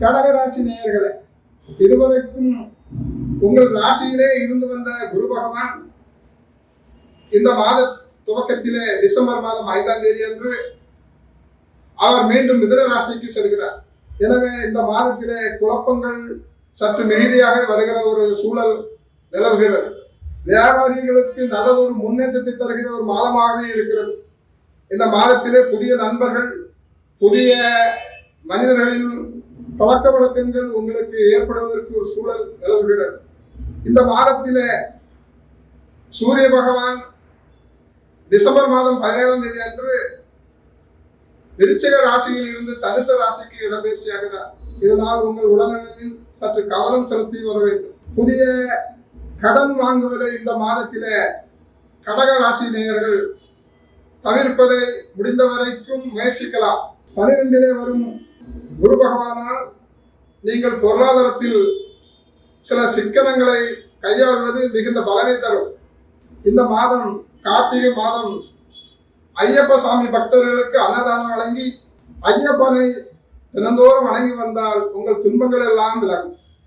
கடகராசி நேயர்களே இதுவரைக்கும் உங்கள் ராசியிலே இருந்து வந்த குரு பகவான் இந்த மாத துவக்கத்திலே டிசம்பர் மாதம் ஐந்தாம் தேதி அன்று அவர் மீண்டும் மிதன ராசிக்கு செல்கிறார். எனவே இந்த மாதத்திலே குழப்பங்கள் சற்று மிகுதியாக வருகிற ஒரு சூழல் நிலவுகிறது. வியாபாரிகளுக்கு நல்ல ஒரு முன்னேற்றத்தை தருகிற ஒரு மாதமாகவே இருக்கிறது. இந்த மாதத்திலே புதிய நண்பர்கள் புதிய மனிதர்களின் பழக்க வழக்கங்கள் உங்களுக்கு ஏற்படுவதற்கு ஒரு சூழல் நிலவுகிறது. இந்த மாதத்திலே சூரிய பகவான் டிசம்பர் மாதம் பதினேழாம் தேதி அன்று விருச்சிக ராசியில் இருந்து தனுச ராசிக்கு இடப்பெயர்ச்சியாகிறார் இதனால் உங்கள் உடல்நலனில் சற்று கவனம் செலுத்தி வர வேண்டும். புதிய கடன் வாங்குவதை இந்த மாதத்திலே கடக ராசி நேயர்கள் தவிர்ப்பதை முடிந்த வரைக்கும் முயற்சிக்கலாம். பனிரெண்டிலே வரும் குரு பகவானால் நீங்கள் பொருளாதாரத்தில் சில சிக்கனங்களை கையாள்வது மிகுந்த பலனை தரும். இந்த மாதம் கார்த்திகை மாதம் ஐயப்ப சாமி பக்தர்களுக்கு அன்னதானம் வழங்கி ஐயப்பனை தினந்தோறும் வணங்கி வந்தால் உங்கள் துன்பங்கள் எல்லாம் விலகும்.